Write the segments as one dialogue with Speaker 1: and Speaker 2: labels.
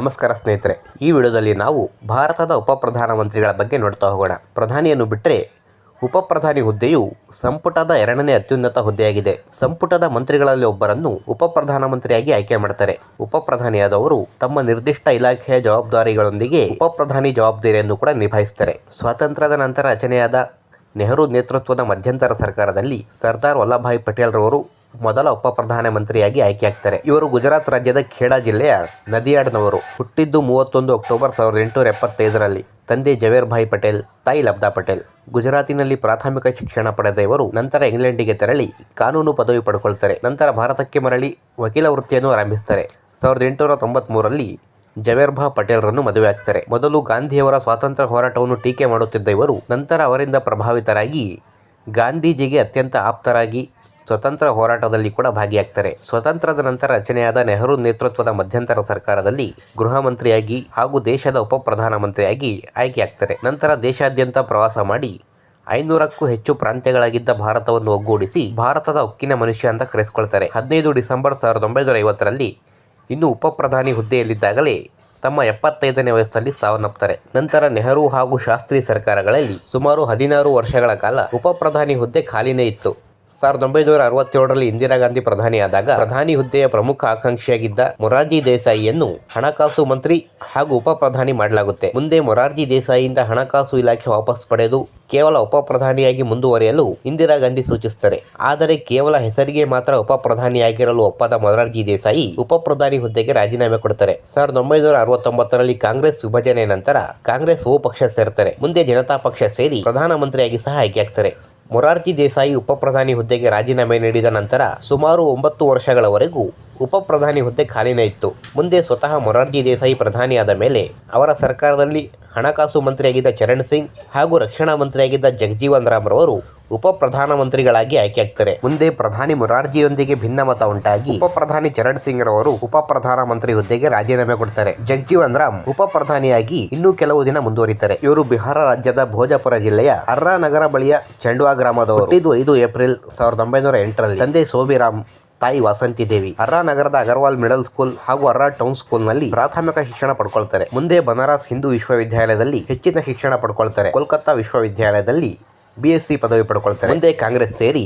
Speaker 1: ನಮಸ್ಕಾರ ಸ್ನೇಹಿತರೆ, ಈ ವಿಡಿಯೋದಲ್ಲಿ ನಾವು ಭಾರತದ ಉಪ ಪ್ರಧಾನಮಂತ್ರಿಗಳ ಬಗ್ಗೆ ನೋಡ್ತಾ ಹೋಗೋಣ. ಪ್ರಧಾನಿಯನ್ನು ಬಿಟ್ಟರೆ ಉಪ ಪ್ರಧಾನಿ ಹುದ್ದೆಯು ಸಂಪುಟದ ಎರಡನೇ ಅತ್ಯುನ್ನತ ಹುದ್ದೆಯಾಗಿದೆ. ಸಂಪುಟದ ಮಂತ್ರಿಗಳಲ್ಲಿ ಒಬ್ಬರನ್ನು ಉಪ ಪ್ರಧಾನಮಂತ್ರಿಯಾಗಿ ಆಯ್ಕೆ ಮಾಡ್ತಾರೆ. ಉಪ ಪ್ರಧಾನಿಯಾದವರು ತಮ್ಮ ನಿರ್ದಿಷ್ಟ ಇಲಾಖೆಯ ಜವಾಬ್ದಾರಿಗಳೊಂದಿಗೆ ಉಪ ಪ್ರಧಾನಿ ಜವಾಬ್ದಾರಿಯನ್ನು ಕೂಡ ನಿಭಾಯಿಸ್ತಾರೆ. ಸ್ವಾತಂತ್ರ್ಯದ ನಂತರ ರಚನೆಯಾದ ನೆಹರು ನೇತೃತ್ವದ ಮಧ್ಯಂತರ ಸರ್ಕಾರದಲ್ಲಿ ಸರ್ದಾರ್ ವಲ್ಲಭಾಯ್ ಪಟೇಲ್ ರವರು ಮೊದಲ ಉಪ ಪ್ರಧಾನಮಂತ್ರಿಯಾಗಿ ಆಯ್ಕೆಯಾಗ್ತಾರೆ. ಇವರು ಗುಜರಾತ್ ರಾಜ್ಯದ ಖೇಡಾ ಜಿಲ್ಲೆಯ ನದಿಯಾಡ್ನವರು. ಹುಟ್ಟಿದ್ದು ಮೂವತ್ತೊಂದು ಅಕ್ಟೋಬರ್ ಸಾವಿರದ ಎಂಟುನೂರ ಎಪ್ಪತ್ತೈದರಲ್ಲಿ ತಂದೆ ಜವೇರ್ ಭಾಯ್ ಪಟೇಲ್, ತಾಯಿ ಲಬ್ಧಾ ಪಟೇಲ್. ಗುಜರಾತಿನಲ್ಲಿ ಪ್ರಾಥಮಿಕ ಶಿಕ್ಷಣ ಪಡೆದ ಇವರು ನಂತರ ಇಂಗ್ಲೆಂಡಿಗೆ ತೆರಳಿ ಕಾನೂನು ಪದವಿ ಪಡ್ಕೊಳ್ತಾರೆ. ನಂತರ ಭಾರತಕ್ಕೆ ಮರಳಿ ವಕೀಲ ವೃತ್ತಿಯನ್ನು ಆರಂಭಿಸ್ತಾರೆ. ಸಾವಿರದ ಎಂಟುನೂರ ತೊಂಬತ್ಮೂರರಲ್ಲಿ ಜವೇರ್ಭಾ ಪಟೇಲ್ರನ್ನು ಮದುವೆ ಆಗ್ತಾರೆ. ಮೊದಲು ಗಾಂಧಿಯವರ ಸ್ವಾತಂತ್ರ್ಯ ಹೋರಾಟವನ್ನು ಟೀಕೆ ಮಾಡುತ್ತಿದ್ದ ಇವರು ನಂತರ ಅವರಿಂದ ಪ್ರಭಾವಿತರಾಗಿ ಗಾಂಧೀಜಿಗೆ ಅತ್ಯಂತ ಆಪ್ತರಾಗಿ ಸ್ವತಂತ್ರ ಹೋರಾಟದಲ್ಲಿ ಕೂಡ ಭಾಗಿಯಾಗ್ತಾರೆ. ಸ್ವತಂತ್ರದ ನಂತರ ರಚನೆಯಾದ ನೆಹರು ನೇತೃತ್ವದ ಮಧ್ಯಂತರ ಸರ್ಕಾರದಲ್ಲಿ ಗೃಹ ಮಂತ್ರಿಯಾಗಿ ಹಾಗೂ ದೇಶದ ಉಪ ಪ್ರಧಾನಮಂತ್ರಿಯಾಗಿ ಆಯ್ಕೆಯಾಗ್ತಾರೆ. ನಂತರ ದೇಶಾದ್ಯಂತ ಪ್ರವಾಸ ಮಾಡಿ ಐನೂರಕ್ಕೂ ಹೆಚ್ಚು ಪ್ರಾಂತ್ಯಗಳಾಗಿದ್ದ ಭಾರತವನ್ನು ಒಗ್ಗೂಡಿಸಿ ಭಾರತದ ಉಕ್ಕಿನ ಮನುಷ್ಯ ಅಂತ ಕರೆಸಿಕೊಳ್ತಾರೆ. ಹದಿನೈದು ಡಿಸೆಂಬರ್ ಸಾವಿರದ ಒಂಬೈನೂರ ಐವತ್ತರಲ್ಲಿ ಇನ್ನು ಉಪ ಪ್ರಧಾನಿ ಹುದ್ದೆಯಲ್ಲಿದ್ದಾಗಲೇ ತಮ್ಮ ಎಪ್ಪತ್ತೈದನೇ ವಯಸ್ಸಲ್ಲಿ ಸಾವನ್ನಪ್ತಾರೆ ನಂತರ ನೆಹರು ಹಾಗೂ ಶಾಸ್ತ್ರಿ ಸರ್ಕಾರಗಳಲ್ಲಿ ಸುಮಾರು ಹದಿನಾರು ವರ್ಷಗಳ ಕಾಲ ಉಪ ಪ್ರಧಾನಿ ಹುದ್ದೆ ಖಾಲಿನೇ ಇತ್ತು. ಸಾವಿರದ ಒಂಬೈನೂರ ಅರವತ್ತೇಳರಲ್ಲಿ ಇಂದಿರಾ ಗಾಂಧಿ ಪ್ರಧಾನಿಯಾದಾಗ ಪ್ರಧಾನಿ ಹುದ್ದೆಯ ಪ್ರಮುಖ ಆಕಾಂಕ್ಷಿಯಾಗಿದ್ದ ಮೊರಾರ್ಜಿ ದೇಸಾಯಿಯನ್ನು ಹಣಕಾಸು ಮಂತ್ರಿ ಹಾಗೂ ಉಪ ಪ್ರಧಾನಿ ಮಾಡಲಾಗುತ್ತೆ. ಮುಂದೆ ಮೊರಾರ್ಜಿ ದೇಸಾಯಿಯಿಂದ ಹಣಕಾಸು ಇಲಾಖೆ ವಾಪಸ್ ಪಡೆದು ಕೇವಲ ಉಪ ಪ್ರಧಾನಿಯಾಗಿ ಮುಂದುವರಿಯಲು ಇಂದಿರಾ ಗಾಂಧಿ ಸೂಚಿಸುತ್ತಾರೆ. ಆದರೆ ಕೇವಲ ಹೆಸರಿಗೆ ಮಾತ್ರ ಉಪ ಪ್ರಧಾನಿಯಾಗಿರಲು ಒಪ್ಪದ ಮೊರಾರ್ಜಿ ದೇಸಾಯಿ ಉಪ ಪ್ರಧಾನಿ ಹುದ್ದೆಗೆ ರಾಜೀನಾಮೆ ಕೊಡ್ತಾರೆ ಸಾವಿರದ ಒಂಬೈನೂರ ಅರವತ್ತೊಂಬತ್ತರಲ್ಲಿ ಕಾಂಗ್ರೆಸ್ ವಿಭಜನೆ ನಂತರ ಕಾಂಗ್ರೆಸ್ ಓ ಪಕ್ಷ ಸೇರ್ತಾರೆ ಮುಂದೆ ಜನತಾ ಪಕ್ಷ ಸೇರಿ ಪ್ರಧಾನಮಂತ್ರಿಯಾಗಿ ಸಹ ಆಯ್ಕೆಯಾಗ್ತಾರೆ. ಮೊರಾರ್ಜಿ ದೇಸಾಯಿ ಉಪಪ್ರಧಾನಿ ಹುದ್ದೆಗೆ ರಾಜೀನಾಮೆ ನೀಡಿದ ನಂತರ ಸುಮಾರು ಒಂಬತ್ತು ವರ್ಷಗಳವರೆಗೂ ಉಪಪ್ರಧಾನಿ ಹುದ್ದೆ ಖಾಲಿನೇ ಇತ್ತು. ಮುಂದೆ ಸ್ವತಃ ಮೊರಾರ್ಜಿ ದೇಸಾಯಿ ಪ್ರಧಾನಿಯಾದ ಮೇಲೆ ಅವರ ಸರ್ಕಾರದಲ್ಲಿ ಹಣಕಾಸು ಮಂತ್ರಿಯಾಗಿದ್ದ ಚರಣ್ ಸಿಂಗ್ ಹಾಗೂ ರಕ್ಷಣಾ ಮಂತ್ರಿಯಾಗಿದ್ದ ಜಗಜೀವನ್ ರಾಮ್ ರವರು ಉಪ ಪ್ರಧಾನಮಂತ್ರಿಗಳಾಗಿ ಆಯ್ಕೆಯಾಗ್ತಾರೆ. ಮುಂದೆ ಪ್ರಧಾನಿ ಮೊರಾರ್ಜಿಯೊಂದಿಗೆ ಭಿನ್ನಮತ ಉಂಟಾಗಿ ಉಪ ಪ್ರಧಾನಿ ಚರಣ್ ಸಿಂಗ್ ರವರು ಉಪ ಪ್ರಧಾನಮಂತ್ರಿ ಹುದ್ದೆಗೆ ರಾಜೀನಾಮೆ ಕೊಡ್ತಾರೆ. ಜಗಜೀವನ್ ರಾಮ್ ಉಪ ಪ್ರಧಾನಿಯಾಗಿ ಇನ್ನೂ ಕೆಲವು ದಿನ ಮುಂದುವರಿತಾರೆ. ಇವರು ಬಿಹಾರ ರಾಜ್ಯದ ಭೋಜಪುರ ಜಿಲ್ಲೆಯ ಅರ್ರಾ ನಗರ ಬಳಿಯ ಚಂಡುವಾ ಗ್ರಾಮದವರು. ಇದು ಐದು ಏಪ್ರಿಲ್ ಸಾವಿರದ ಒಂಬೈನೂರ ಎಂಟರಲ್ಲಿ. ತಂದೆ ಸೋಬಿರಾಮ್ ತಾಯಿ ವಾಸಂತಿ ದೇವಿ. ಅರ್ರಾ ನಗರದ ಅಗರ್ವಾಲ್ ಮಿಡಲ್ ಸ್ಕೂಲ್ ಹಾಗೂ ಅರ್ರಾ ಟೌನ್ ಸ್ಕೂಲ್ನಲ್ಲಿ ಪ್ರಾಥಮಿಕ ಶಿಕ್ಷಣ ಪಡ್ಕೊಳ್ತಾರೆ. ಮುಂದೆ ಬನಾರಸ್ ಹಿಂದೂ ವಿಶ್ವವಿದ್ಯಾಲಯದಲ್ಲಿ ಹೆಚ್ಚಿನ ಶಿಕ್ಷಣ ಪಡ್ಕೊಳ್ತಾರೆ. ಕೋಲ್ಕತ್ತಾ ವಿಶ್ವವಿದ್ಯಾಲಯದಲ್ಲಿ ಬಿ ಎಸ್ ಸಿ ಪದವಿ ಪಡ್ಕೊಳ್ತಾರೆ ಮುಂದೆ ಕಾಂಗ್ರೆಸ್ ಸೇರಿ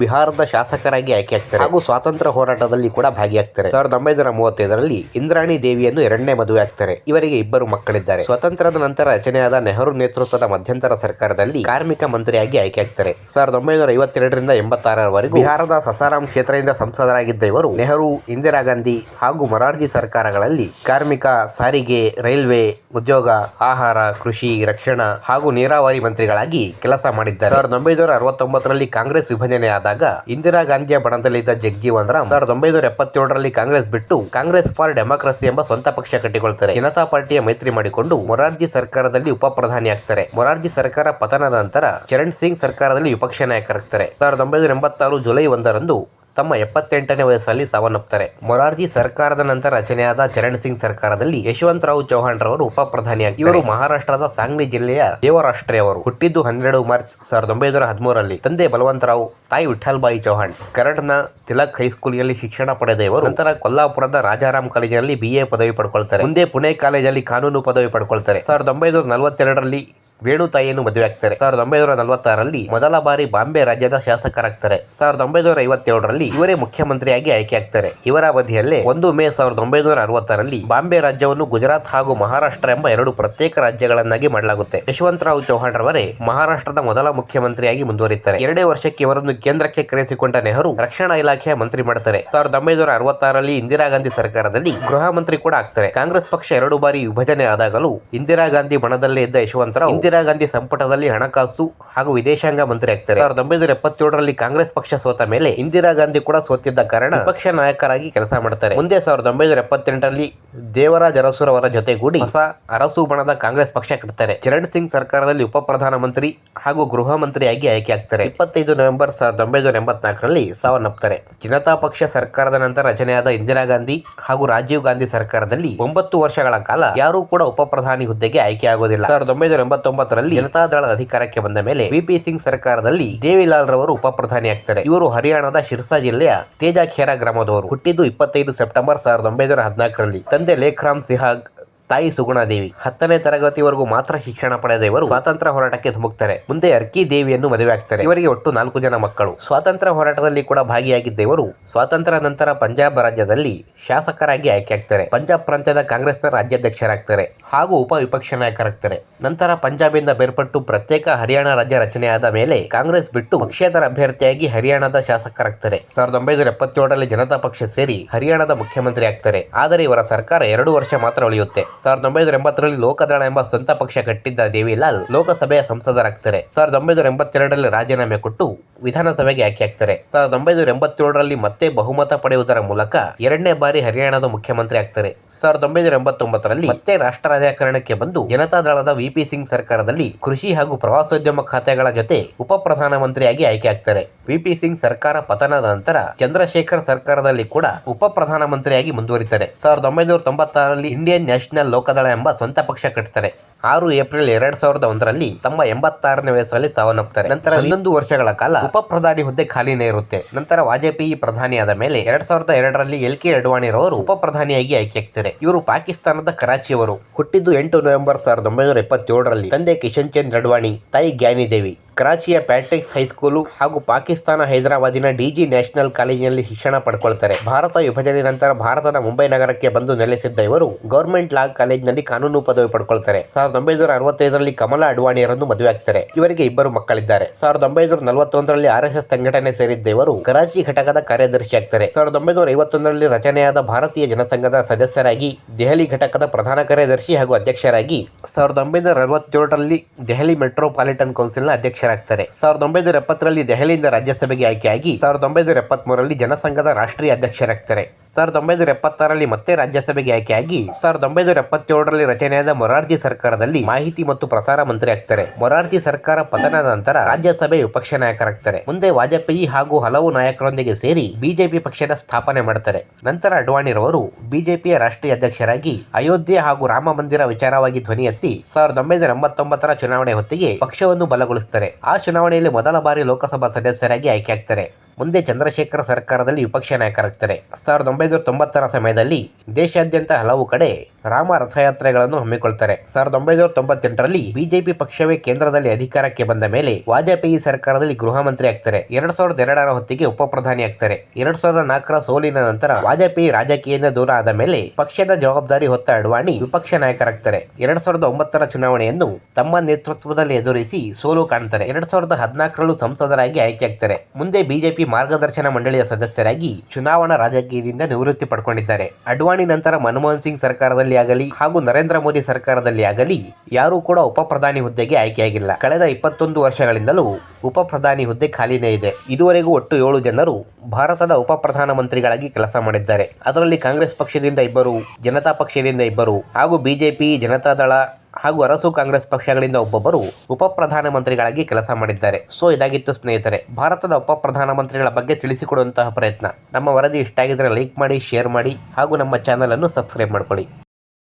Speaker 1: ಬಿಹಾರದ ಶಾಸಕರಾಗಿ ಆಯ್ಕೆಯಾಗ್ತಾರೆ. ಹಾಗೂ ಸ್ವಾತಂತ್ರ್ಯ ಹೋರಾಟದಲ್ಲಿ ಕೂಡ ಭಾಗಿಯಾಗ್ತಾರೆ. ಸಾವಿರದ ಒಂಬೈನೂರ ಮೂವತ್ತೈದರಲ್ಲಿ ಇಂದ್ರಾಣಿ ದೇವಿಯನ್ನು ಎರಡನೇ ಮದುವೆ ಆಗ್ತಾರೆ. ಇವರಿಗೆ ಇಬ್ಬರು ಮಕ್ಕಳಿದ್ದಾರೆ. ಸ್ವಾತಂತ್ರ್ಯದ ನಂತರ ರಚನೆಯಾದ ನೆಹರು ನೇತೃತ್ವದ ಮಧ್ಯಂತರ ಸರ್ಕಾರದಲ್ಲಿ ಕಾರ್ಮಿಕ ಮಂತ್ರಿಯಾಗಿ ಆಯ್ಕೆಯಾಗ್ತಾರೆ. ಸಾವಿರದ ಒಂಬೈನೂರ ಐವತ್ತೆರಡರಿಂದ ಎಂಬತ್ತಾರರವರೆಗೂ ಬಿಹಾರದ ಸಸಾರಾಮ್ ಕ್ಷೇತ್ರದಿಂದ ಸಂಸದರಾಗಿದ್ದ ಇವರು ನೆಹರು, ಇಂದಿರಾ ಗಾಂಧಿ ಹಾಗೂ ಮೊರಾರ್ಜಿ ಸರ್ಕಾರಗಳಲ್ಲಿ ಕಾರ್ಮಿಕ, ಸಾರಿಗೆ, ರೈಲ್ವೆ, ಉದ್ಯೋಗ, ಆಹಾರ, ಕೃಷಿ, ರಕ್ಷಣಾ ಹಾಗೂ ನೀರಾವರಿ ಮಂತ್ರಿಗಳಾಗಿ ಕೆಲಸ ಮಾಡಿದ್ದಾರೆ. ಸಾವಿರದ ಒಂಬೈನೂರ ಅರವತ್ತೊಂಬತ್ತರಲ್ಲಿ ಕಾಂಗ್ರೆಸ್ ವಿಭಜನೆ ಆದಾಗ ಇಂದಿರಾ ಗಾಂಧಿಯ ಬಣದಲ್ಲಿದ್ದ ಜಗಜೀವನ್ ರಾಮ್ ಸಾವಿರದ ಒಂಬೈನೂರ ಎಪ್ಪತ್ತೇಳರಲ್ಲಿ ಕಾಂಗ್ರೆಸ್ ಬಿಟ್ಟು ಕಾಂಗ್ರೆಸ್ ಫಾರ್ ಡೆಮಾಕ್ರಸಿ ಎಂಬ ಸ್ವಂತ ಪಕ್ಷ ಕಟ್ಟಿಕೊಳ್ತಾರೆ. ಜನತಾ ಪಾರ್ಟಿಯ ಮೈತ್ರಿ ಮಾಡಿಕೊಂಡು ಮೊರಾರ್ಜಿ ಸರ್ಕಾರದಲ್ಲಿ ಉಪ ಪ್ರಧಾನಿ ಆಗ್ತಾರೆ. ಮೊರಾರ್ಜಿ ಸರ್ಕಾರ ಪತನದ ನಂತರ ಚರಣ್ ಸಿಂಗ್ ಸರ್ಕಾರದಲ್ಲಿ ವಿಪಕ್ಷ ನಾಯಕರಾಗ್ತಾರೆ. ಸಾವಿರದ ಒಂಬೈನೂರ ಎಂಬತ್ತಾರು ಜುಲೈ ಒಂದರಂದು ತಮ್ಮ ಎಪ್ಪತ್ತೆಂಟನೇ ವಯಸ್ಸಲ್ಲಿ ಸಾವನ್ನಪ್ತಾರೆ. ಮೊರಾರ್ಜಿ ಸರ್ಕಾರದ ನಂತರ ರಚನೆಯಾದ ಚರಣ್ ಸಿಂಗ್ ಸರ್ಕಾರದಲ್ಲಿ ಯಶವಂತರಾವ್ ಚೌಹಾಣ್ ರವರು ಉಪ ಪ್ರಧಾನಿಯಾಗಿ ಇವರು ಮಹಾರಾಷ್ಟ್ರದ ಸಾಂಗ್ಲಿ ಜಿಲ್ಲೆಯ ದೇವರಾಷ್ಟ್ರೆಯವರು ಹುಟ್ಟಿದ್ದು ಹನ್ನೆರಡು ಮಾರ್ಚ್ ಸಾವಿರದ ಒಂಬೈನೂರ ಹದಿಮೂರರಲ್ಲಿ. ತಂದೆ ಬಲವಂತರಾವ್ ತಾಯಿ ವಿಠಲ್ಬಾಯಿ ಚೌಹಾಣ್. ಕರಡ್ನ ತಿಲಕ್ ಹೈಸ್ಕೂಲಿನಲ್ಲಿ ಶಿಕ್ಷಣ ಪಡೆದ ಇವರು ನಂತರ ಕೊಲ್ಲಾಪುರದ ರಾಜಾರಾಮ್ ಕಾಲೇಜಿನಲ್ಲಿ ಬಿ ಎ ಪದವಿ ಪಡ್ಕೊಳ್ತಾರೆ. ಮುಂದೆ ಪುಣೆ ಕಾಲೇಜಲ್ಲಿ ಕಾನೂನು ಪದವಿ ಪಡ್ಕೊಳ್ತಾರೆ. ಸಾವಿರದ ಒಂಬೈನೂರ ನಲವತ್ತೆರಡರಲ್ಲಿ ವೇಣು ತಾಯಿಯನ್ನು ಮದುವೆ ಆಗ್ತಾರೆ. ಸಾವಿರದ ಒಂಬೈನೂರ ನಲವತ್ತಾರರಲ್ಲಿ ಮೊದಲ ಬಾರಿ ಬಾಂಬೆ ರಾಜ್ಯದ ಶಾಸಕರಾಗ್ತಾರೆ. ಸಾವಿರದ ಒಂಬೈನೂರ ಐವತ್ತೇಳರಲ್ಲಿ ಇವರೇ ಮುಖ್ಯಮಂತ್ರಿಯಾಗಿ ಆಯ್ಕೆಯಾಗ್ತಾರೆ ಇವರ ಅವಧಿಯಲ್ಲೇ ಒಂದು ಮೇ ಸಾವಿರದ ಒಂಬೈನೂರ ಅರವತ್ತರಲ್ಲಿ ಬಾಂಬೆ ರಾಜ್ಯವನ್ನು ಗುಜರಾತ್ ಹಾಗೂ ಮಹಾರಾಷ್ಟ್ರ ಎಂಬ ಎರಡು ಪ್ರತ್ಯೇಕ ರಾಜ್ಯಗಳನ್ನಾಗಿ ಮಾಡಲಾಗುತ್ತೆ. ಯಶವಂತರಾವ್ ಚೌಹಾಣ್ ರವರೇ ಮಹಾರಾಷ್ಟ್ರದ ಮೊದಲ ಮುಖ್ಯಮಂತ್ರಿಯಾಗಿ ಮುಂದುವರಿತಾರೆ. ಎರಡೇ ವರ್ಷಕ್ಕೆ ಇವರನ್ನು ಕೇಂದ್ರಕ್ಕೆ ಕರೆಸಿಕೊಂಡ ನೆಹರು ರಕ್ಷಣಾ ಇಲಾಖೆಯ ಮಂತ್ರಿ ಮಾಡ್ತಾರೆ. ಸಾವಿರದ ಒಂಬೈನೂರ ಅರವತ್ತಾರರಲ್ಲಿ ಇಂದಿರಾ ಗಾಂಧಿ ಸರ್ಕಾರದಲ್ಲಿ ಗೃಹ ಮಂತ್ರಿ ಕೂಡ ಆಗ್ತಾರೆ. ಕಾಂಗ್ರೆಸ್ ಪಕ್ಷ ಎರಡು ಬಾರಿ ವಿಭಜನೆ ಆದಾಗಲೂ ಇಂದಿರಾ ಗಾಂಧಿ ಬಣದಲ್ಲೇ ಇದ್ದ ಯಶವಂತರಾವ್ ಇಂದಿರಾ ಗಾಂಧಿ ಸಂಪುಟದಲ್ಲಿ ಹಣಕಾಸು ಹಾಗೂ ವಿದೇಶಾಂಗ ಮಂತ್ರಿ ಆಗ್ತಾರೆ. ಸಾವಿರದ ಒಂಬೈನೂರ ಎಪ್ಪತ್ತೇಳರಲ್ಲಿ ಕಾಂಗ್ರೆಸ್ ಪಕ್ಷ ಸೋತ ಮೇಲೆ ಇಂದಿರಾ ಗಾಂಧಿ ಕೂಡ ಸೋತಿದ್ದ ಕಾರಣ ಪಕ್ಷ ನಾಯಕರಾಗಿ ಕೆಲಸ ಮಾಡ್ತಾರೆ. ಮುಂದೆ ಸಾವಿರದ ಒಂಬೈನೂರ ಎಪ್ಪತ್ತೆಂಟರಲ್ಲಿ ದೇವರಾಜ್ ಅರಸೂರ್ ಅವರ ಜೊತೆಗೂಡಿ ಹೊಸ ಅರಸು ಬಣದ ಕಾಂಗ್ರೆಸ್ ಪಕ್ಷ ಕಟ್ತಾರೆ. ಚರಣ್ ಸಿಂಗ್ ಸರ್ಕಾರದಲ್ಲಿ ಉಪ ಪ್ರಧಾನಮಂತ್ರಿ ಹಾಗೂ ಗೃಹ ಮಂತ್ರಿಯಾಗಿ ಆಯ್ಕೆ ಆಗ್ತಾರೆ. ಇಪ್ಪತ್ತೈದು ನವೆಂಬರ್ ಸಾವಿರದ ಒಂಬೈನೂರ ಎಂಬತ್ನಾಲ್ಕರಲ್ಲಿ ಸಾವನ್ನಪ್ತಾರೆ. ಜನತಾ ಪಕ್ಷ ಸರ್ಕಾರದ ನಂತರ ರಚನೆಯಾದ ಇಂದಿರಾ ಗಾಂಧಿ ಹಾಗೂ ರಾಜೀವ್ ಗಾಂಧಿ ಸರ್ಕಾರದಲ್ಲಿ ಒಂಬತ್ತು ವರ್ಷಗಳ ಕಾಲ ಯಾರೂ ಕೂಡ ಉಪ ಪ್ರಧಾನಿ ಹುದ್ದೆಗೆ ಆಯ್ಕೆ ಆಗೋದಿಲ್ಲ. ಸಾವಿರದ ಒಂಬೈನೂರ ಎಂಬತ್ತೊಂಬತ್ತು ಎಂಬತ್ತೊಂಬತ್ತರಲ್ಲಿ ಜನತಾದಳದ ಅಧಿಕಾರಕ್ಕೆ ಬಂದ ಮೇಲೆ ವಿಪಿ ಸಿಂಗ್ ಸರ್ಕಾರದಲ್ಲಿ ದೇವಿಲಾಲ್ ರವರು ಉಪ ಪ್ರಧಾನಿ ಆಗ್ತಾರೆ. ಇವರು ಹರಿಯಾಣದ ಶಿರ್ಸಾ ಜಿಲ್ಲೆಯ ತೇಜಾಖೇರಾ ಗ್ರಾಮದವರು. ಹುಟ್ಟಿದ್ದು ಇಪ್ಪತ್ತೈದು ಸೆಪ್ಟೆಂಬರ್ ಸಾವಿರದ ಒಂಬೈನೂರ ಹದಿನಾಲ್ಕರಲ್ಲಿ. ತಂದೆ ಲೇಖರಾಮ್ ಸಿಹಾಗ್ ತಾಯಿ ಸುಗುಣಾದೇವಿ ಹತ್ತನೇ ತರಗತಿವರೆಗೂ ಮಾತ್ರ ಶಿಕ್ಷಣ ಪಡೆದ ಇವರು ಸ್ವಾತಂತ್ರ್ಯ ಹೋರಾಟಕ್ಕೆ ಧುಮುಕ್ತಾರೆ. ಮುಂದೆ ಅರ್ಕಿ ದೇವಿಯನ್ನು ಮದುವೆ ಆಗ್ತಾರೆ. ಇವರಿಗೆ ಒಟ್ಟು ನಾಲ್ಕು ಜನ ಮಕ್ಕಳು. ಸ್ವಾತಂತ್ರ್ಯ ಹೋರಾಟದಲ್ಲಿ ಕೂಡ ಭಾಗಿಯಾಗಿದ್ದ ಇವರು ಸ್ವಾತಂತ್ರ್ಯ ನಂತರ ಪಂಜಾಬ್ ರಾಜ್ಯದಲ್ಲಿ ಶಾಸಕರಾಗಿ ಆಯ್ಕೆಯಾಗ್ತಾರೆ ಪಂಜಾಬ್ ಪ್ರಾಂತ್ಯದ ಕಾಂಗ್ರೆಸ್ನ ರಾಜ್ಯಾಧ್ಯಕ್ಷರಾಗ್ತಾರೆ ಹಾಗೂ ಉಪ ವಿಪಕ್ಷ ನಾಯಕರಾಗ್ತಾರೆ. ನಂತರ ಪಂಜಾಬಿಂದ ಬೇರ್ಪಟ್ಟು ಪ್ರತ್ಯೇಕ ಹರಿಯಾಣ ರಾಜ್ಯ ರಚನೆಯಾದ ಮೇಲೆ ಕಾಂಗ್ರೆಸ್ ಬಿಟ್ಟು ಪಕ್ಷೇತರ ಅಭ್ಯರ್ಥಿಯಾಗಿ ಹರಿಯಾಣದ ಶಾಸಕರಾಗ್ತಾರೆ. ಸಾವಿರದ ಒಂಬೈನೂರ ಎಪ್ಪತ್ತೇಳರಲ್ಲಿ ಜನತಾ ಪಕ್ಷ ಸೇರಿ ಹರಿಯಾಣದ ಮುಖ್ಯಮಂತ್ರಿ ಆಗ್ತಾರೆ. ಆದರೆ ಇವರ ಸರ್ಕಾರ ಎರಡು ವರ್ಷ ಮಾತ್ರ ಉಳಿಯುತ್ತೆ. ಸಾವಿರದ ಒಂಬೈನೂರ ಎಂಬತ್ತರಲ್ಲಿ ಲೋಕದಳ ಎಂಬ ಸ್ವಂತ ಪಕ್ಷ ಕಟ್ಟಿದ್ದ ದೇವಿಲಾಲ್ ಲೋಕಸಭೆಯ ಸಂಸದರಾಗ್ತಾರೆ. ಸಾವಿರದ ಒಂಬೈನೂರ ಎಂಬತ್ತೆರಡರಲ್ಲಿ ರಾಜೀನಾಮೆ ಕೊಟ್ಟು ವಿಧಾನಸಭೆಗೆ ಆಯ್ಕೆ ಆಗ್ತಾರೆ. ಸಾವಿರದ ಒಂಬೈನೂರ ಎಂಬತ್ತೇಳರಲ್ಲಿ ಮತ್ತೆ ಬಹುಮತ ಪಡೆಯುವುದರ ಮೂಲಕ ಎರಡನೇ ಬಾರಿ ಹರಿಯಾಣದ ಮುಖ್ಯಮಂತ್ರಿ ಆಗ್ತಾರೆ. ಸಾವಿರದ ಒಂಬೈನೂರ ಎಂಬತ್ತೊಂಬತ್ತರಲ್ಲಿ ಮತ್ತೆ ರಾಷ್ಟ್ರ ರಾಜಕಾರಣಕ್ಕೆ ಬಂದು ಜನತಾ ಜನತಾದಳದ ವಿಪಿ ಸಿಂಗ್ ಸರ್ಕಾರದಲ್ಲಿ ಕೃಷಿ ಹಾಗೂ ಪ್ರವಾಸೋದ್ಯಮ ಖಾತೆಗಳ ಜೊತೆ ಉಪ ಪ್ರಧಾನಮಂತ್ರಿಯಾಗಿ ಆಯ್ಕೆ ಆಗ್ತಾರೆ. ವಿಪಿ ಸಿಂಗ್ ಸರ್ಕಾರ ಪತನದ ನಂತರ ಚಂದ್ರಶೇಖರ್ ಸರ್ಕಾರದಲ್ಲಿ ಕೂಡ ಉಪ ಪ್ರಧಾನಮಂತ್ರಿಯಾಗಿ ಮುಂದುವರಿತಾರೆ. ಸಾವಿರದ ಒಂಬೈನೂರ ತೊಂಬತ್ತಾರರಲ್ಲಿ ಇಂಡಿಯನ್ ನ್ಯಾಷನಲ್ ಲೋಕದಳ ಎಂಬ ಸ್ವಂತ ಪಕ್ಷ ಕಟ್ತಾರೆ. ಆರು ಏಪ್ರಿಲ್ ಎರಡ್ ಸಾವಿರದ ಒಂದರಲ್ಲಿ ತಮ್ಮ ಎಂಬತ್ತಾರನೇ ವಯಸ್ಸಲ್ಲಿ ಸಾವನ್ನಪ್ಪುತ್ತಾರೆ. ನಂತರ ಹನ್ನೊಂದು ವರ್ಷಗಳ ಕಾಲ ಉಪ ಪ್ರಧಾನಿ ಹುದ್ದೆ ಖಾಲಿನೇ ಇರುತ್ತೆ. ನಂತರ ವಾಜಪೇಯಿ ಪ್ರಧಾನಿಯಾದ ಮೇಲೆ ಎರಡ್ ಸಾವಿರದ ಎರಡರಲ್ಲಿ ಎಲ್ ಕೆ ಅಡ್ವಾಣಿರವರು ಉಪ ಪ್ರಧಾನಿಯಾಗಿ ಆಯ್ಕೆಯಾಗ್ತಾರೆ ಇವರು ಪಾಕಿಸ್ತಾನದ ಕರಾಚಿಯವರು. ಹುಟ್ಟಿದ್ದು ಎಂಟು ನವೆಂಬರ್ ಸಾವಿರದ ಒಂಬೈನೂರ ಎಪ್ಪತ್ತೇಳರಲ್ಲಿ ತಂದೆ ಕಿಶನ್ ಚಂದ್ ಅಡ್ವಾಣಿ, ತಾಯಿ ಜ್ಞಾನಿ ದೇವಿ ಕರಾಚಿಯ ಪ್ಯಾಟ್ರಿಕ್ಸ್ ಹೈಸ್ಕೂಲು ಹಾಗೂ ಪಾಕಿಸ್ತಾನ ಹೈದರಾಬಾದಿನ ಡಿಜಿ ನ್ಯಾಷನಲ್ ಕಾಲೇಜಿನಲ್ಲಿ ಶಿಕ್ಷಣ ಪಡ್ಕೊಳ್ತಾರೆ. ಭಾರತ ವಿಭಜನೆ ನಂತರ ಭಾರತದ ಮುಂಬೈ ನಗರಕ್ಕೆ ಬಂದು ನೆಲೆಸಿದ್ದ ಇವರು ಗೌರ್ಮೆಂಟ್ ಲಾ ಕಾಲೇಜಿನಲ್ಲಿ ಕಾನೂನು ಪದವಿ ಪಡ್ಕೊಳ್ತಾರೆ. ಸಾವಿರದ ಒಂಬೈನೂರ ಅರವತ್ತೈದರಲ್ಲಿ ಕಮಲಾ ಅಡ್ವಾಣಿಯರನ್ನು ಮದುವೆ ಆಗ್ತಾರೆ ಇವರಿಗೆ ಇಬ್ಬರು ಮಕ್ಕಳಿದ್ದಾರೆ. ಸಾವಿರದ ಒಂಬೈನೂರ ನಲವತ್ತೊಂದರಲ್ಲಿ ಆರ್ ಎಸ್ ಎಸ್ ಸಂಘಟನೆ ಸೇರಿದ್ದ ಇವರು ಕರಾಚಿ ಘಟಕದ ಕಾರ್ಯದರ್ಶಿ ಆಗ್ತಾರೆ. ಸಾವಿರದ ಒಂಬೈನೂರ ಐವತ್ತೊಂದರಲ್ಲಿ ರಚನೆಯಾದ ಭಾರತೀಯ ಜನಸಂಘದ ಸದಸ್ಯರಾಗಿ, ದೆಹಲಿ ಘಟಕದ ಪ್ರಧಾನ ಕಾರ್ಯದರ್ಶಿ ಹಾಗೂ ಅಧ್ಯಕ್ಷರಾಗಿ, ಸಾವಿರದ ಒಂಬೈನೂರ ಅರವತ್ತೇಳರಲ್ಲಿ ದೆಹಲಿ ಮೆಟ್ರೋಪಾಲಿಟನ್ ಕೌನ್ಸಿಲ್ನ ಅಧ್ಯಕ್ಷರಾಗ್ತಾರೆ ಸಾವಿರದ ಒಂಬೈನೂರ ಎಪ್ಪತ್ತರಲ್ಲಿ ದೆಹಲಿಯಿಂದ ರಾಜ್ಯಸಭೆಗೆ ಆಯ್ಕೆಯಾಗಿ ಸಾವಿರದ ಒಂಬೈನೂರ ಎಪ್ಪತ್ಮೂರರಲ್ಲಿ ಜನಸಂಘದ ರಾಷ್ಟ್ರೀಯ ಅಧ್ಯಕ್ಷರಾಗ್ತಾರೆ. ಸಾವಿರದ ಒಂಬೈನೂರ ಎಪ್ಪತ್ತಾರರಲ್ಲಿ ಮತ್ತೆ ರಾಜ್ಯಸಭೆಗೆ ಆಯ್ಕೆಯಾಗಿ ಸಾವಿರದ ಒಂಬೈನೂರ ಎಪ್ಪತ್ತೇಳರಲ್ಲಿ ರಚನೆಯಾದ ಮೊರಾರ್ಜಿ ಸರ್ಕಾರದಲ್ಲಿ ಮಾಹಿತಿ ಮತ್ತು ಪ್ರಸಾರ ಮಂತ್ರಿ ಆಗ್ತಾರೆ. ಮೊರಾರ್ಜಿ ಸರ್ಕಾರ ಪತನದ ನಂತರ ರಾಜ್ಯಸಭೆ ವಿಪಕ್ಷ ನಾಯಕರಾಗ್ತಾರೆ. ಮುಂದೆ ವಾಜಪೇಯಿ ಹಾಗೂ ಹಲವು ನಾಯಕರೊಂದಿಗೆ ಸೇರಿ ಬಿಜೆಪಿ ಪಕ್ಷದ ಸ್ಥಾಪನೆ ಮಾಡ್ತಾರೆ. ನಂತರ ಅಡ್ವಾಣಿರವರು ಬಿಜೆಪಿಯ ರಾಷ್ಟ್ರೀಯ ಅಧ್ಯಕ್ಷರಾಗಿ ಅಯೋಧ್ಯೆ ಹಾಗೂ ರಾಮ ಮಂದಿರ ವಿಚಾರವಾಗಿ ಧ್ವನಿ ಎತ್ತಿ ಸಾವಿರದ ಒಂಬೈನೂರ ಎಂಬತ್ತೊಂಬತ್ತರ ಚುನಾವಣೆ ಹೊತ್ತಿಗೆ ಪಕ್ಷವನ್ನು ಬಲಗೊಳಿಸುತ್ತಾರೆ ಆ ಚುನಾವಣೆಯಲ್ಲಿ ಮೊದಲ ಬಾರಿ ಲೋಕಸಭಾ ಸದಸ್ಯರಾಗಿ ಆಯ್ಕೆಯಾಗ್ತಾರೆ. ಮುಂದೆ ಚಂದ್ರಶೇಖರ ಸರ್ಕಾರದಲ್ಲಿ ವಿಪಕ್ಷ ನಾಯಕರಾಗ್ತಾರೆ. ಸಾವಿರದ ಒಂಬೈನೂರ ತೊಂಬತ್ತರ ಸಮಯದಲ್ಲಿ ದೇಶಾದ್ಯಂತ ಹಲವು ಕಡೆ ರಾಮ ರಥಯಾತ್ರೆಗಳನ್ನು ಹಮ್ಮಿಕೊಳ್ತಾರೆ. ಸಾವಿರದ ಒಂಬೈನೂರ ತೊಂಬತ್ತೆಂಟರಲ್ಲಿ ಬಿಜೆಪಿ ಪಕ್ಷವೇ ಕೇಂದ್ರದಲ್ಲಿ ಅಧಿಕಾರಕ್ಕೆ ಬಂದ ಮೇಲೆ ವಾಜಪೇಯಿ ಸರ್ಕಾರದಲ್ಲಿ ಗೃಹ ಮಂತ್ರಿ ಆಗ್ತಾರೆ. ಎರಡ್ ಸಾವಿರದ ಎರಡರ ಹೊತ್ತಿಗೆ ಉಪ ಪ್ರಧಾನಿ ಆಗ್ತಾರೆ. ಎರಡ್ ಸಾವಿರದ ನಾಲ್ಕರ ಸೋಲಿನ ನಂತರ ವಾಜಪೇಯಿ ರಾಜಕೀಯದಿಂದ ದೂರ ಆದ ಮೇಲೆ ಪಕ್ಷದ ಜವಾಬ್ದಾರಿ ಹೊತ್ತ ಅಡ್ವಾಣಿ ವಿಪಕ್ಷ ನಾಯಕರಾಗ್ತಾರೆ. ಎರಡ್ ಸಾವಿರದ ಒಂಬತ್ತರ ಚುನಾವಣೆಯನ್ನು ತಮ್ಮ ನೇತೃತ್ವದಲ್ಲಿ ಎದುರಿಸಿ ಸೋಲು ಕಾಣ್ತಾರೆ. ಎರಡ್ ಸಾವಿರದ ಹದಿನಾಲ್ಕರಲ್ಲೂ ಸಂಸದರಾಗಿ ಆಯ್ಕೆಯಾಗ್ತಾರೆ ಮುಂದೆ ಬಿಜೆಪಿ ಮಾರ್ಗದರ್ಶನ ಮಂಡಳಿಯ ಸದಸ್ಯರಾಗಿ ಚುನಾವಣಾ ರಾಜಕೀಯದಿಂದ ನಿವೃತ್ತಿ ಪಡ್ಕೊಂಡಿದ್ದಾರೆ. ಅಡ್ವಾಣಿ ನಂತರ ಮನಮೋಹನ್ ಸಿಂಗ್ ಸರ್ಕಾರದಲ್ಲಿ ಆಗಲಿ ಹಾಗೂ ನರೇಂದ್ರ ಮೋದಿ ಸರ್ಕಾರದಲ್ಲಿ ಆಗಲಿ ಯಾರೂ ಕೂಡ ಉಪ ಪ್ರಧಾನಿ ಹುದ್ದೆಗೆ ಆಯ್ಕೆಯಾಗಿಲ್ಲ. ಕಳೆದ ಇಪ್ಪತ್ತೊಂದು ವರ್ಷಗಳಿಂದಲೂ ಉಪ ಪ್ರಧಾನಿ ಹುದ್ದೆ ಖಾಲಿನೇ ಇದೆ. ಇದುವರೆಗೂ ಒಟ್ಟು ಏಳು ಜನರು ಭಾರತದ ಉಪ ಪ್ರಧಾನಮಂತ್ರಿಗಳಾಗಿ ಕೆಲಸ ಮಾಡಿದ್ದಾರೆ. ಅದರಲ್ಲಿ ಕಾಂಗ್ರೆಸ್ ಪಕ್ಷದಿಂದ ಇಬ್ಬರು, ಜನತಾ ಪಕ್ಷದಿಂದ ಇಬ್ಬರು ಹಾಗೂ ಬಿಜೆಪಿ ಜನತಾದಳ ಹಾಗೂ ಅರಸು ಕಾಂಗ್ರೆಸ್ ಪಕ್ಷಗಳಿಂದ ಒಬ್ಬೊಬ್ಬರು ಉಪ ಪ್ರಧಾನಮಂತ್ರಿಗಳಾಗಿ ಕೆಲಸ ಮಾಡಿದ್ದಾರೆ. ಸೊ, ಇದಾಗಿತ್ತು ಸ್ನೇಹಿತರೆ, ಭಾರತದ ಉಪ ಪ್ರಧಾನಮಂತ್ರಿಗಳ ಬಗ್ಗೆ ತಿಳಿಸಿಕೊಡುವಂತಹ ಪ್ರಯತ್ನ. ನಮ್ಮ ವರದಿ ಇಷ್ಟ ಆಗಿದ್ರೆ ಲೈಕ್ ಮಾಡಿ, ಶೇರ್ ಮಾಡಿ ಹಾಗೂ ನಮ್ಮ ಚಾನಲನ್ನು ಸಬ್ಸ್ಕ್ರೈಬ್ ಮಾಡ್ಕೊಳ್ಳಿ.